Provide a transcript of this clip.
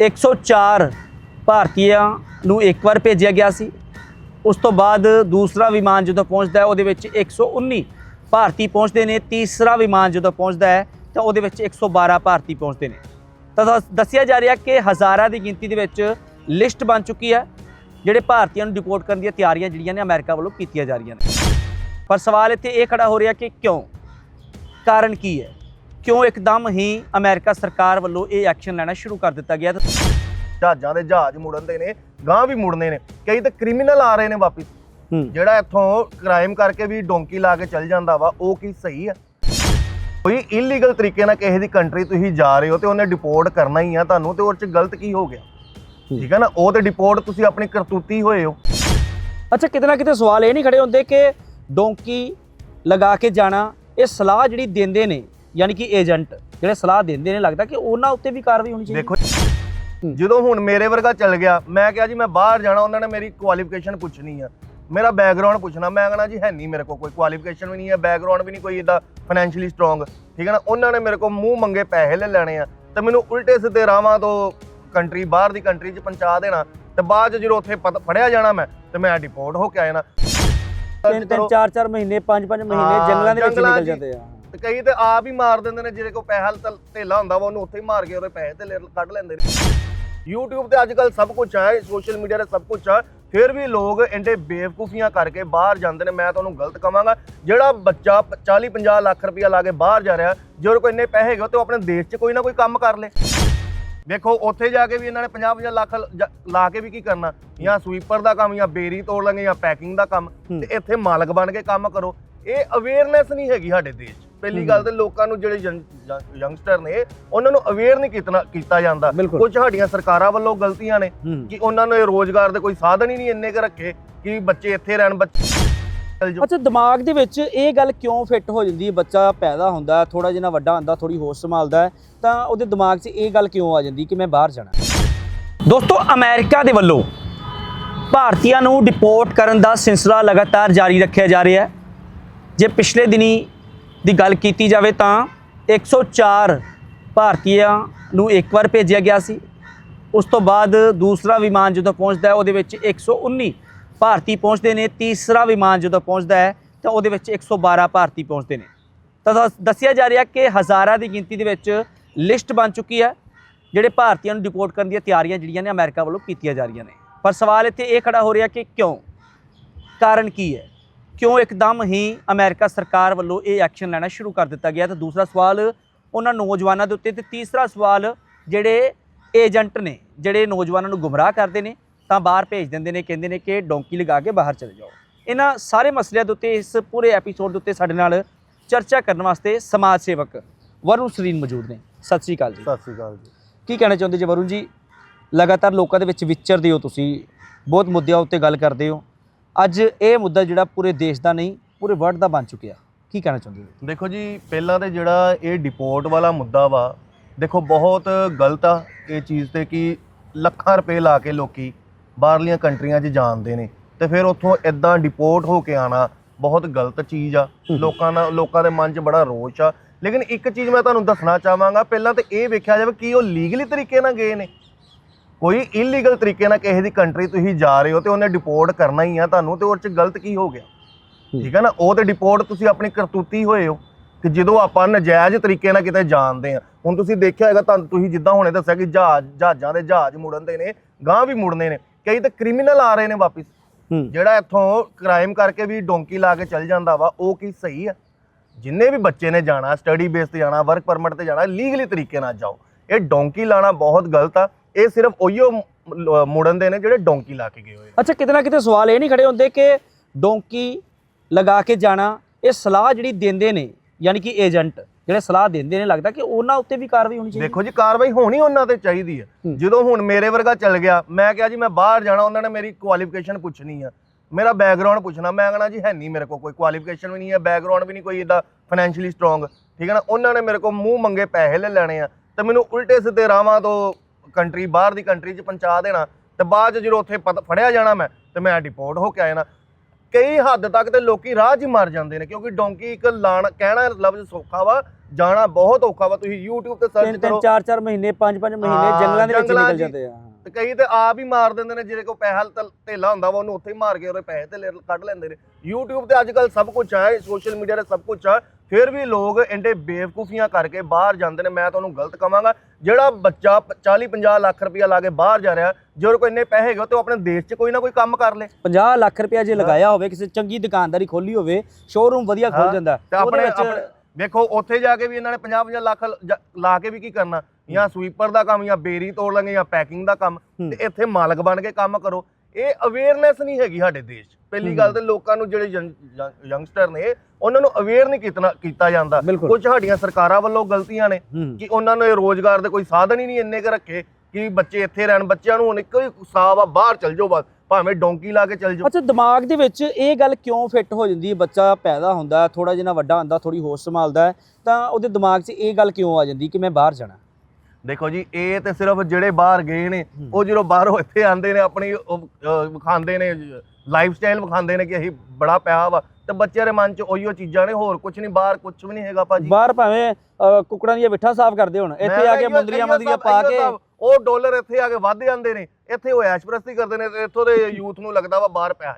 104 ਭਾਰਤੀਆਂ ਨੂੰ ਇੱਕ ਵਾਰ ਭੇਜਿਆ ਗਿਆ ਸੀ। ਉਸ ਤੋਂ ਬਾਅਦ ਦੂਸਰਾ ਵਿਮਾਨ ਜਦੋਂ ਪਹੁੰਚਦਾ ਹੈ, ਉਹਦੇ ਵਿੱਚ 119 ਭਾਰਤੀ ਪਹੁੰਚਦੇ ਨੇ। ਤੀਸਰਾ ਵਿਮਾਨ ਜਦੋਂ ਪਹੁੰਚਦਾ ਹੈ, ਤਾਂ ਉਹਦੇ ਵਿੱਚ 112 ਭਾਰਤੀ ਪਹੁੰਚਦੇ ਨੇ। ਤਾਂ ਦੱਸ- ਦੱਸਿਆ ਜਾ ਰਿਹਾ ਕਿ ਹਜ਼ਾਰਾਂ ਦੀ ਗਿਣਤੀ ਦੇ ਵਿੱਚ ਲਿਸਟ ਬਣ ਚੁੱਕੀ ਹੈ, ਜਿਹੜੇ ਭਾਰਤੀਆਂ ਨੂੰ ਡਿਪੋਰਟ ਕਰਨ ਦੀਆਂ ਤਿਆਰੀਆਂ ਜਿਹੜੀਆਂ ਨੇ, ਅਮਰੀਕਾ ਵੱਲੋਂ ਕੀਤੀਆਂ ਜਾ ਰਹੀਆਂ ਨੇ। ਪਰ ਸਵਾਲ ਇੱਥੇ ਇਹ ਖੜਾ ਹੋ ਰਿਹਾ ਕਿ ਕਿਉਂ? ਕਾਰਨ ਕੀ ਹੈ? ਕਿਉਂ ਇੱਕਦਮ ਹੀ ਅਮਰੀਕਾ ਸਰਕਾਰ ਵੱਲੋਂ ਇਹ ਐਕਸ਼ਨ ਲੈਣਾ ਸ਼ੁਰੂ ਕਰ ਦਿੱਤਾ ਗਿਆ? ਜਹਾਜ਼ਾਂ ਦੇ ਜਹਾਜ਼ ਮੁੜਨਦੇ ਨੇ ਗਾਂ ਵੀ ਮੁੜਨੇ ਨੇ। ਕਈ ਤਾਂ ਕ੍ਰਿਮੀਨਲ ਆ ਰਹੇ ਨੇ ਵਾਪਿਸ। ਜਿਹੜਾ ਇੱਥੋਂ ਕ੍ਰਾਈਮ ਕਰਕੇ ਵੀ ਡੋਂਕੀ ਲਾ ਕੇ ਚੱਲ ਜਾਂਦਾ ਵਾ ਉਹ ਕੀ ਸਹੀ ਆ? ਕੋਈ ਇਲੀਗਲ ਤਰੀਕੇ ਨਾਲ ਕਿਸੇ ਦੀ ਕੰਟਰੀ ਤੁਸੀਂ ਜਾ ਰਹੇ ਹੋ ਤੇ ਉਹਨੇ ਡਿਪੋਰਟ ਕਰਨਾ ਹੀ ਆ ਤੁਹਾਨੂੰ ਤੇ ਉਹ ਚ ਗਲਤ ਕੀ ਹੋ ਗਿਆ? ਠੀਕ ਹੈ ਨਾ? ਉਹ ਤੇ ਡਿਪੋਰਟ ਤੁਸੀਂ ਆਪਣੀ ਕਰਤੂਤੀ ਹੋਏ ਹੋ। ਅੱਛਾ ਕਿਤੇ ਨਾ ਕਿਤੇ ਸਵਾਲ ਇਹ ਨਹੀਂ ਖੜੇ ਹੁੰਦੇ ਕਿ ਡੋਂਕੀ ਲਗਾ ਕੇ ਜਾਣਾ ਇਹ ਸਲਾਹ ਜਿਹੜੀ ਦਿੰਦੇ ਨੇ ਯਾਨੀ ਕਿ ਏਜੰਟ ਜਿਹੜੇ ਸਲਾਹ ਦਿੰਦੇ ਨੇ ਲੱਗਦਾ ਕਿ ਉਹਨਾਂ ਉੱਤੇ ਵੀ ਕਾਰਵਾਈ ਹੋਣੀ ਚਾਹੀਦੀ। ਦੇਖੋ ਜਦੋਂ ਹੁਣ ਮੇਰੇ ਵਰਗਾ ਚੱਲ ਗਿਆ ਮੈਂ ਕਿਹਾ ਜੀ ਮੈਂ ਬਾਹਰ ਜਾਣਾ ਉਹਨਾਂ ਨੇ ਮੇਰੀ ਕੁਆਲੀਫਿਕੇਸ਼ਨ ਪੁੱਛਣੀ ਆ। ਮੇਰਾ ਬੈਕਗ੍ਰਾਉਂਡ ਪੁੱਛਣਾ ਮੈਂ ਕਹਣਾ ਜੀ ਹੈ ਨਹੀਂ ਮੇਰੇ ਕੋਲ ਕੋਈ ਕੁਆਲੀਫਿਕੇਸ਼ਨ ਵੀ ਨਹੀਂ ਹੈ ਬੈਕਗ੍ਰਾਉਂਡ ਵੀ ਨਹੀਂ ਕੋਈ ਇਦਾਂ ਫਾਈਨੈਂਸ਼ੀਅਲੀ ਸਟਰੋਂਗ ਠੀਕ ਹੈ ਨਾ? ਉਹਨਾਂ ਨੇ ਮੇਰੇ ਕੋਲ ਮੂੰਹ ਮੰਗੇ ਪੈਸੇ ਲੈ ਲੈਣੇ ਆ ਤੇ ਮੈਨੂੰ ਉਲਟੇ ਸਿੱਧੇ ਰਾਵਾਂ ਤੋਂ ਕੰਟਰੀ ਬਾਹਰ ਦੀ ਕੰਟਰੀ 'ਚ ਪਹੁੰਚਾ ਦੇਣਾ ਤੇ ਬਾਅਦ 'ਚ ਜਦੋਂ ਉੱਥੇ ਫੜਿਆ ਜਾਣਾ ਮੈਂ ਤੇ ਮੈਂ ਡਿਪੋਰਟ ਹੋ ਕੇ ਆ ਜਾਣਾ। ਤਿੰਨ ਤਿੰਨ ਚਾਰ ਚਾਰ ਮਹੀਨੇ ਪੰਜ ਪੰਜ ਮਹੀਨੇ ਜੰਗਲਾਂ ਦੇ ਵਿੱਚ ਨਿਕਲ ਜਾਂਦੇ ਆ। ਤੇ ਕਈ ਤੇ ਆਪ ਹੀ ਮਾਰ ਦਿੰਦੇ ਨੇ ਜਿਹਦੇ ਕੋਲ ਪੈਸਾ ਧ- ਧੇਲਾ ਹੁੰਦਾ ਵਾ ਉਹਨੂੰ ਉੱਥੇ ਹੀ ਮਾਰ ਕੇ ਉਹਦੇ ਪੈਸੇ ਤੇ ਕੱਢ ਲੈਂਦੇ ਨੇ। YouTube ਤੇ ਅੱਜ ਕੱਲ ਸਭ ਕੁਝ ਹੈ ਸੋਸ਼ਲ ਮੀਡੀਆ ਤੇ ਸਭ ਕੁਝ ਹੈ ਫਿਰ ਵੀ ਲੋਕ ਇੰਨੇ ਬੇਵਕੂਫੀਆਂ ਕਰਕੇ ਬਾਹਰ ਜਾਂਦੇ ਨੇ ਮੈਂ ਤੁਹਾਨੂੰ ਗਲਤ ਕਵਾਂਗਾ। ਜਿਹੜਾ ਬੱਚਾ 40 50 ਲੱਖ ਰੁਪਇਆ ਲਾ ਕੇ ਬਾਹਰ ਜਾ ਰਿਹਾ ਜੇ ਉਹਦੇ ਕੋਲ ਇੰਨੇ ਪੈਸੇ ਹੈਗੇ ਤੇ ਉਹ ਆਪਣੇ ਦੇਸ਼ 'ਚ ਕੋਈ ਨਾ ਕੋਈ ਕੰਮ ਕਰ ਲੇ। ਵੇਖੋ ਉੱਥੇ ਜਾ ਕੇ ਵੀ ਇਹਨਾਂ ਨੇ 50 50 ਲੱਖ ਲ- ਜ- ਲਾ ਕੇ ਵੀ ਕੀ ਕਰਨਾ? ਜਾਂ ਸਵੀਪਰ ਦਾ ਕੰਮ ਜਾਂ ਬੇਰੀ ਤੋੜ ਲਾਂਗੇ ਜਾਂ ਪੈਕਿੰਗ ਦਾ ਕੰਮ। ਤੇ ਇੱਥੇ ਮਾਲਕ ਬਣ ਕੇ ਕੰਮ ਕਰੋ। ਇਹ ਅਵੇਅਰਨੈਸ ਨਹੀਂ ਹੈਗੀ ਸਾਡੇ ਦੇਸ਼ 'ਚ। ਪਹਿਲੀ ਗੱਲ ਤੇ ਲੋਕਾਂ ਨੂੰ ਜਿਹੜੇ ਯੰਗਸਟਰ ਨੇ ਉਹਨਾਂ ਨੂੰ ਅਵੇਅਰ ਨਹੀਂ ਕੀਤਾ ਕੀਤਾ ਜਾਂਦਾ। ਬਿਲਕੁਲ। ਕੁਝ ਸਾਡੀਆਂ ਸਰਕਾਰਾਂ ਵੱਲੋਂ ਗਲਤੀਆਂ ਨੇ ਕਿ ਉਹਨਾਂ ਨੂੰ ਇਹ ਰੋਜ਼ਗਾਰ ਦੇ ਕੋਈ ਸਾਧਨ ਹੀ ਨਹੀਂ ਇੰਨੇ ਕ ਰੱਖੇ ਕਿ ਬੱਚੇ ਇੱਥੇ ਰਹਿਣ ਬੱਚੇ। ਅੱਛਾ ਦਿਮਾਗ ਦੇ ਵਿੱਚ ਇਹ ਗੱਲ ਕਿਉਂ ਫਿੱਟ ਹੋ ਜਾਂਦੀ ਹੈ? ਬੱਚਾ ਪੈਦਾ ਹੁੰਦਾ ਥੋੜਾ ਜਿਹਾ ਵੱਡਾ ਹੁੰਦਾ ਥੋੜੀ ਹੋਸ਼ ਸੰਭਾਲਦਾ ਤਾਂ ਉਹਦੇ ਦਿਮਾਗ 'ਚ ਇਹ ਗੱਲ ਕਿਉਂ ਆ ਜਾਂਦੀ ਕਿ ਮੈਂ ਬਾਹਰ ਜਾਣਾ? ਦੋਸਤੋ ਅਮਰੀਕਾ ਦੇ ਵੱਲੋਂ ਭਾਰਤੀਆਂ ਨੂੰ ਡਿਪੋਰਟ ਕਰਨ ਦਾ ਸਿਲਸਿਲਾ ਲਗਾਤਾਰ ਜਾਰੀ ਰੱਖਿਆ ਜਾ ਰਿਹਾ ਹੈ। ਜੇ ਪਿਛਲੇ ਦਿਨੀ ਦੀ ਗੱਲ ਕੀਤੀ ਜਾਵੇ ਤਾਂ 104 ਭਾਰਤੀਆਂ ਨੂੰ ਇੱਕ ਵਾਰ ਭੇਜਿਆ ਗਿਆ ਸੀ। ਉਸ ਤੋਂ ਬਾਅਦ ਦੂਸਰਾ ਵਿਮਾਨ ਜਦੋਂ ਪਹੁੰਚਦਾ ਹੈ, ਉਹਦੇ ਵਿੱਚ 119 ਭਾਰਤੀ ਪਹੁੰਚਦੇ ਨੇ। ਤੀਸਰਾ ਵਿਮਾਨ ਜਦੋਂ ਪਹੁੰਚਦਾ ਹੈ, ਤਾਂ ਉਹਦੇ ਵਿੱਚ 112 ਭਾਰਤੀ ਪਹੁੰਚਦੇ ਨੇ। ਤਾਂ ਦੱਸ- ਦੱਸਿਆ ਜਾ ਰਿਹਾ ਕਿ ਹਜ਼ਾਰਾਂ ਦੀ ਗਿਣਤੀ ਦੇ ਵਿੱਚ ਲਿਸਟ ਬਣ ਚੁੱਕੀ ਹੈ, ਜਿਹੜੇ ਭਾਰਤੀਆਂ ਨੂੰ ਡਿਪੋਰਟ ਕਰਨ ਦੀਆਂ ਤਿਆਰੀਆਂ ਜਿਹੜੀਆਂ ਨੇ ਅਮਰੀਕਾ ਵੱਲੋਂ ਕੀਤੀਆਂ ਜਾ ਰਹੀਆਂ ਨੇ। ਪਰ ਸਵਾਲ ਇੱਥੇ ਇਹ ਖੜਾ ਹੋ ਰਿਹਾ ਕਿ ਕਿਉਂ? ਕਾਰਨ ਕੀ ਹੈ? ਕਿਉਂ ਇੱਕਦਮ ਹੀ ਅਮਰੀਕਾ ਸਰਕਾਰ ਵੱਲੋਂ ਇਹ ਐਕਸ਼ਨ ਲੈਣਾ ਸ਼ੁਰੂ ਕਰ ਦਿੱਤਾ ਗਿਆ? ਤੇ ਦੂਸਰਾ ਸਵਾਲ ਉਹਨਾਂ ਨੌਜਵਾਨਾਂ ਦੇ ਉੱਤੇ ਤੇ ਤੀਸਰਾ ਸਵਾਲ ਜਿਹੜੇ ਏਜੰਟ ਨੇ ਜਿਹੜੇ ਨੌਜਵਾਨਾਂ ਨੂੰ ਗੁੰਮਰਾਹ ਕਰਦੇ ਨੇ ਤਾਂ ਬਾਹਰ ਭੇਜ ਦਿੰਦੇ ਨੇ ਕਹਿੰਦੇ ਨੇ ਕਿ ਡੋਂਕੀ ਲਗਾ ਕੇ ਬਾਹਰ ਚਲੇ ਜਾਓ। ਇਹਨਾਂ ਸਾਰੇ ਮਸਲਿਆਂ ਦੇ ਉੱਤੇ ਇਸ ਪੂਰੇ ਐਪੀਸੋਡ ਦੇ ਉੱਤੇ ਸਾਡੇ ਨਾਲ ਚਰਚਾ ਕਰਨ ਵਾਸਤੇ ਸਮਾਜ ਸੇਵਕ ਵਰੁਣ ਸਰੀਨ ਮੌਜੂਦ ਨੇ। ਸਤਿ ਸ੍ਰੀ ਅਕਾਲ ਜੀ। ਸਤਿ ਸ੍ਰੀ ਅਕਾਲ ਜੀ। ਕੀ ਕਹਿਣਾ ਚਾਹੁੰਦੇ ਜੀ ਵਰੁਣ ਜੀ? ਲਗਾਤਾਰ ਲੋਕਾਂ ਦੇ ਵਿੱਚ ਵਿਚਰਦੇ ਹੋ ਤੁਸੀਂ ਬਹੁਤ ਮੁੱਦਿਆਂ ਉੱਤੇ ਗੱਲ ਕਰਦੇ ਹੋ। ਅੱਜ ਇਹ ਮੁੱਦਾ ਜਿਹੜਾ ਪੂਰੇ ਦੇਸ਼ ਦਾ ਨਹੀਂ ਪੂਰੇ ਵਰਲਡ ਦਾ ਬਣ ਚੁੱਕਿਆ। ਕੀ ਕਹਿਣਾ ਚਾਹੁੰਦੇ ਹੋ? ਦੇਖੋ ਜੀ ਪਹਿਲਾਂ ਤੇ ਜਿਹੜਾ ਇਹ ਡਿਪੋਰਟ ਵਾਲਾ ਮੁੱਦਾ ਵਾ ਦੇਖੋ ਬਹੁਤ ਗਲਤ ਆ ਇਹ ਚੀਜ਼ ਤੇ ਕਿ ਲੱਖਾਂ ਰੁਪਏ ਲਾ ਕੇ ਲੋਕੀ ਬਾਹਰਲੀਆਂ ਕੰਟਰੀਆਂ 'ਚ ਜਾਂਦੇ ਨੇ ਤੇ ਫਿਰ ਉੱਥੋਂ ਇਦਾਂ ਡਿਪੋਰਟ ਹੋ ਕੇ ਆਣਾ ਬਹੁਤ ਗਲਤ ਚੀਜ਼ ਆ। ਲੋਕਾਂ ਦਾ ਲੋਕਾਂ ਦੇ ਮਨ 'ਚ ਬੜਾ ਰੋਸ਼ ਆ। ਲੇਕਿਨ ਇੱਕ ਚੀਜ਼ ਮੈਂ ਤੁਹਾਨੂੰ ਦੱਸਣਾ ਚਾਹਾਂਗਾ ਪਹਿਲਾਂ ਤੇ ਇਹ ਵੇਖਿਆ ਜਾਵੇ ਕਿ ਉਹ ਲੀਗਲੀ ਤਰੀਕੇ ਨਾਲ ਗਏ ਨੇ। ਕੋਈ ਇਲੀਗਲ ਤਰੀਕੇ ਨਾਲ ਕਿਸੇ ਦੀ ਕੰਟਰੀ ਤੁਸੀਂ ਜਾ ਰਹੇ ਹੋ ਤੇ ਉਹਨੇ ਡਿਪੋਰਟ ਕਰਨਾ ਹੀ ਆ ਤੁਹਾਨੂੰ ਤੇ ਉਹ 'ਚ ਗਲਤ ਕੀ ਹੋ ਗਿਆ? ਠੀਕ ਹੈ ਨਾ? ਉਹ ਤੇ ਡਿਪੋਰਟ ਤੁਸੀਂ ਆਪਣੀ ਕਰਤੂਤੀ ਹੋਏ ਹੋ ਕਿ ਜਦੋਂ ਆਪਾਂ ਨਜਾਇਜ਼ ਤਰੀਕੇ ਨਾਲ ਕਿਤੇ ਜਾਣਦੇ ਆ ਹੁਣ ਤੁਸੀਂ ਦੇਖਿਆ ਹੋਵੇਗਾ ਤੁਹਾਨੂੰ ਤੁਸੀਂ ਜਿੱਦਾਂ ਹੁਣੇ ਦੱਸਿਆ ਕਿ ਜਹਾਜ਼ ਜਹਾਜ਼ਾਂ ਦੇ ਜਹਾਜ਼ ਮੁੜਨਦੇ ਨੇ ਗਾਂ ਵੀ ਮੁੜਨੇ ਨੇ ਕਈ ਤਾਂ ਕ੍ਰਿਮੀਨਲ ਆ ਰਹੇ ਨੇ ਵਾਪਿਸ। ਜਿਹੜਾ ਇੱਥੋਂ ਕ੍ਰਾਈਮ ਕਰਕੇ ਵੀ ਡੋਂਕੀ ਲਾ ਕੇ ਚੱਲ ਜਾਂਦਾ ਵਾ ਉਹ ਕੀ ਸਹੀ ਆ? ਜਿੰਨੇ ਵੀ ਬੱਚੇ ਨੇ ਜਾਣਾ ਸਟੱਡੀ ਬੇਸ ਤੇ ਜਾਣਾ ਵਰਕ ਪਰਮਿਟ ਤੇ ਜਾਣਾ ਲੀਗਲੀ ਤਰੀਕੇ ਨਾਲ ਜਾਓ। ਇਹ ਡੋਂਕੀ ਲਾਣਾ ਬਹੁਤ ਗਲਤ ਆ ਇਹ ਸਿਰਫ ਉਹੀਓ ਮੁੜਨ ਦੇ ਨੇ ਜਿਹੜੇ ਡੋਂਕੀ ਲਾ ਕੇ ਗਏ ਹੋਏ। ਅੱਛਾ ਕਿਤੇ ਨਾ ਕਿਤੇ ਸਵਾਲ ਇਹ ਨਹੀਂ ਖੜੇ ਹੁੰਦੇ ਕਿ ਡੋਂਕੀ ਲਗਾ ਕੇ ਜਾਣਾ ਇਹ ਸਲਾਹ ਜਿਹੜੀ ਦਿੰਦੇ ਨੇ ਯਾਨੀ ਕਿ ਏਜੰਟ ਜਿਹੜੇ ਸਲਾਹ ਦਿੰਦੇ ਨੇ ਲੱਗਦਾ ਕਿ ਉਹਨਾਂ ਉੱਤੇ ਵੀ ਕਾਰਵਾਈ ਹੋਣੀ ਚਾਹੀਦੀ ਦੇਖੋ ਜੀ ਕਾਰਵਾਈ ਹੋਣੀ ਉਹਨਾਂ ਤੇ ਚਾਹੀਦੀ ਹੈ ਹੂੰ। ਜਦੋਂ ਹੁਣ ਮੇਰੇ ਵਰਗਾ ਚੱਲ ਗਿਆ ਮੈਂ ਕਿਹਾ ਜੀ ਮੈਂ ਬਾਹਰ ਜਾਣਾ ਉਹਨਾਂ ਨੇ ਮੇਰੀ ਕੁਆਲੀਫਿਕੇਸ਼ਨ ਪੁੱਛਣੀ ਆ ਮੇਰਾ ਬੈਕਗ੍ਰਾਉਂਡ ਪੁੱਛਣਾ ਮੈਂ ਕਹਣਾ ਜੀ ਹੈ ਨਹੀਂ ਮੇਰੇ ਕੋਲ ਕੋਈ ਕੁਆਲੀਫਿਕੇਸ਼ਨ ਵੀ ਨਹੀਂ ਹੈ ਬੈਕਗ੍ਰਾਉਂਡ ਵੀ ਨਹੀਂ ਕੋਈ ਇਦਾਂ ਫਾਈਨੈਂਸ਼ੀਅਲੀ ਸਟਰੋਂਗ ਠੀਕ ਹੈ ਨਾ ਉਹਨਾਂ ਨੇ ਮੇਰੇ ਕੋਲ ਮੂੰਹ ਮੰਗੇ ਪੈਸੇ ਲੈ ਲੈਣੇ ਆ ਤੇ ਮੈਨੂੰ ਉਲਟੇ ਸਿੱਧੇ ਰਾਵਾਂ ਤੋਂ ਕੰਟਰੀ ਬਾਹਰ ਦੀ ਕੰਟਰੀ 'ਚ ਪਹੁੰਚਾ ਦੇਣਾ ਤੇ ਬਾਅਦ 'ਚ ਜਦੋਂ ਉੱਥੇ ਪਤ- ਫੜਿਆ ਜਾਣਾ ਮੈਂ ਤੇ ਮੈਂ ਡਿਪੋਰਟ ਹੋ ਕੇ ਆ ਜਾਣਾ। ਕਈ ਹੱਦ ਤੱਕ ਤੇ ਲੋਕੀ ਰਾਹ 'ਚ ਹੀ ਮਰ ਜਾਂਦੇ ਨੇ ਕਿਉਂਕਿ ਡੋਂਕੀ ਇੱਕ ਲਾਣ ਕਹਿਣਾ ਲਫ਼ਜ਼ ਸੌਖਾ ਵਾ ਜਾਣਾ ਬਹੁਤ ਔਖਾ ਵਾ। ਤੁਸੀਂ YouTube ਤੇ ਸਰਚ ਤਿੰਨ ਤਿੰਨ ਕਰੋ। ਚਾਰ ਚਾਰ ਮਹੀਨੇ ਪੰਜ ਪੰਜ ਮਹੀਨੇ ਹਾਂ, ਜੰਗਲਾਂ ਦੇ ਵਿੱਚ ਜੰਗਲਾਂ ਨਿਕਲ 'ਚ ਜਾਂਦੇ ਆ। ਤੇ ਕਈ ਤੇ ਆਪ ਹੀ ਮਾਰ ਦਿੰਦੇ ਨੇ ਜਿਹਦੇ ਕੋਲ ਪੈਸਾ ਧੇਲਾ ਹੁੰਦਾ ਵਾ ਉਹਨੂੰ ਉੱਥੇ ਹੀ ਮਾਰ ਕੇ ਉਹਦੇ ਪੈਸੇ ਤੇ ਕੱਢ ਲੈਂਦੇ ਨੇ। YouTube ਤੇ ਅੱਜ ਕੱਲ ਸਭ ਕੁਝ ਹੈ ਸੋਸ਼ਲ ਮੀਡੀਆ ਤੇ ਸਭ ਕੁਝ ਹੈ ਫਿਰ ਵੀ ਲੋਕ ਇੰਡੇ ਬੇਵਕੂਫੀਆਂ ਕਰਕੇ ਬਾਹਰ ਜਾਂਦੇ ਨੇ ਮੈਂ ਤੁਹਾਨੂੰ ਗਲਤ ਕਵਾਂਗਾ। ਜਿਹੜਾ ਬੱਚਾ 40 50 ਲੱਖ ਰੁਪਇਆ ਲਾ ਕੇ ਬਾਹਰ ਜਾ ਰਿਹਾ ਜੇ ਉਹਦੇ ਕੋਲ ਇੰਨੇ ਪੈਸੇ ਹੈਗੇ ਤੇ ਉਹ ਆਪਣੇ ਦੇਸ਼ 'ਚ ਕੋਈ ਨਾ ਕੋਈ ਕੰਮ ਕਰ ਲੇ। 50 ਲੱਖ ਰੁਪਇਆ ਜੇ ਲਗਾਇਆ ਹੋਵੇ ਕਿਸੇ ਚੰਗੀ ਦੁਕਾਨਦਾਰੀ ਖੋਲੀ ਹੋਵੇ ਸ਼ੋਰੂਮ ਵਧੀਆ ਖੋਲ ਹਾਂ, ਜਾਂਦਾ ਤੇ ਉਹਦੇ ਆਪਣੇ ਵਿੱਚ ਵੇਖੋ ਉੱਥੇ ਜਾ ਕੇ ਵੀ ਇਹਨਾਂ ਨੇ 50 50 ਲੱਖ ਲ- ਜਾ- ਲਾ ਕੇ ਵੀ ਕੀ ਕਰਨਾ? ਜਾਂ ਸਵੀਪਰ ਦਾ ਕੰਮ ਜਾਂ ਬੇਰੀ ਤੋੜ ਲਾਂਗੇ ਜਾਂ ਪੈਕਿੰਗ ਦਾ ਕੰਮ ਹੂੰ। ਤੇ ਇੱਥੇ ਮਾਲਕ ਬਣ ਕੇ ਕੰਮ ਕਰੋ। ਇਹ ਅਵੇਅਰਨੈਸ ਨਹੀਂ ਹੈਗੀ ਸਾਡੇ ਦੇਸ਼ 'ਚ। ਪਹਿਲੀ ਗੱਲ ਤੇ ਲੋਕਾਂ ਨੂੰ ਜਿਹੜੇ ਯੰਗਸਟਰ ਨੇ ਉਹਨਾਂ ਨੂੰ ਅਵੇਅਰ ਨਹੀਂ ਕੀਤਾ ਕੀਤਾ ਜਾਂਦਾ। ਬਿਲਕੁਲ। ਕੁਝ ਸਾਡੀਆਂ ਸਰਕਾਰਾਂ ਵੱਲੋਂ ਗਲਤੀਆਂ ਨੇ ਹੂੰ। ਕਿ ਉਹਨਾਂ ਨੇ ਰੋਜ਼ਗਾਰ ਦੇ ਕੋਈ ਸਾਧਨ ਹੀ ਨਹੀਂ ਇੰਨੇ ਕੁ ਰੱਖੇ ਕਿ ਬੱਚੇ ਇੱਥੇ ਰਹਿਣ ਬੱਚਿਆਂ ਨੂੰ ਹੁਣ ਇੱਕੋ ਹੀ ਸਾਹ ਆ ਬਾਹਰ ਚਲ ਜਾਓ ਬਸ। ਭਾਵੇਂ ਡੋਂਕੀ ਲਾ ਕੇ ਚਲ ਜਾਓ ਅੱਛਾ ਦਿਮਾਗ ਦੇ ਵਿੱਚ ਇਹ ਗੱਲ ਕਿਉਂ ਫਿੱਟ ਹੋ ਜਾਂਦੀ ਹੈ ਬੱਚਾ ਪੈਦਾ ਹੁੰਦਾ ਥੋੜਾ ਜਿਹਾ ਵੱਡਾ ਹੁੰਦਾ ਥੋੜੀ ਹੋਸ਼ ਸੰਭਾਲਦਾ ਤਾਂ ਉਹਦੇ ਦਿਮਾਗ 'ਚ ਇਹ ਗੱਲ ਕਿਉਂ ਆ ਜਾਂਦੀ ਕਿ ਮੈਂ ਬਾਹਰ ਜਾਣਾ ਦੇਖੋ ਜੀ ਇਹ ਤੇ ਸਿਰਫ ਜਿਹੜੇ ਬਾਹਰ ਗਏ ਨੇ। ਉਹ ਜਦੋਂ ਬਾਹਰੋਂ ਇੱਥੇ ਆਂਦੇ ਨੇ ਆਪਣੀ ਵਿਖਾਉਂਦੇ ਨੇ ਲਾਈਫ ਸਟਾਈਲ ਵਿਖਾਉਂਦੇ ਨੇ ਕਿ ਅਸੀਂ ਬੜਾ ਪਿਆ ਵਾ ਤੇ ਬੱਚਿਆਂ ਦੇ ਮਨ 'ਚ ਉਹੀਓ ਚੀਜ਼ਾਂ ਨੇ ਹੋਰ ਕੁਝ ਨਹੀਂ ਬਾਹਰ ਕੁਝ ਵੀ ਨਹੀਂ ਹੈਗਾ ਭਾਜੀ ਬਾਹਰ ਭਾਵੇਂ ਕੁੱਕੜਾਂ ਦੀਆਂ ਵਿੱਠਾਂ ਸਾਫ਼ ਕਰਦੇ ਹੁਣ ਇੱਥੇ ਆ ਕੇ ਮੁੰਦਰੀਆਂ ਸਭ- ਪਾ ਕੇ। ਉਹ ਡਾਲਰ ਇੱਥੇ ਆ ਕੇ ਵੱਧ ਜਾਂਦੇ ਨੇ ਇੱਥੇ ਉਹ ਐਸ਼ਪ੍ਰਸਤੀ ਕਰਦੇ ਨੇ ਤੇ ਇੱਥੋਂ ਦੇ ਯੂਥ ਨੂੰ ਲੱਗਦਾ ਵਾ ਬਾਹਰ ਪਿਆ।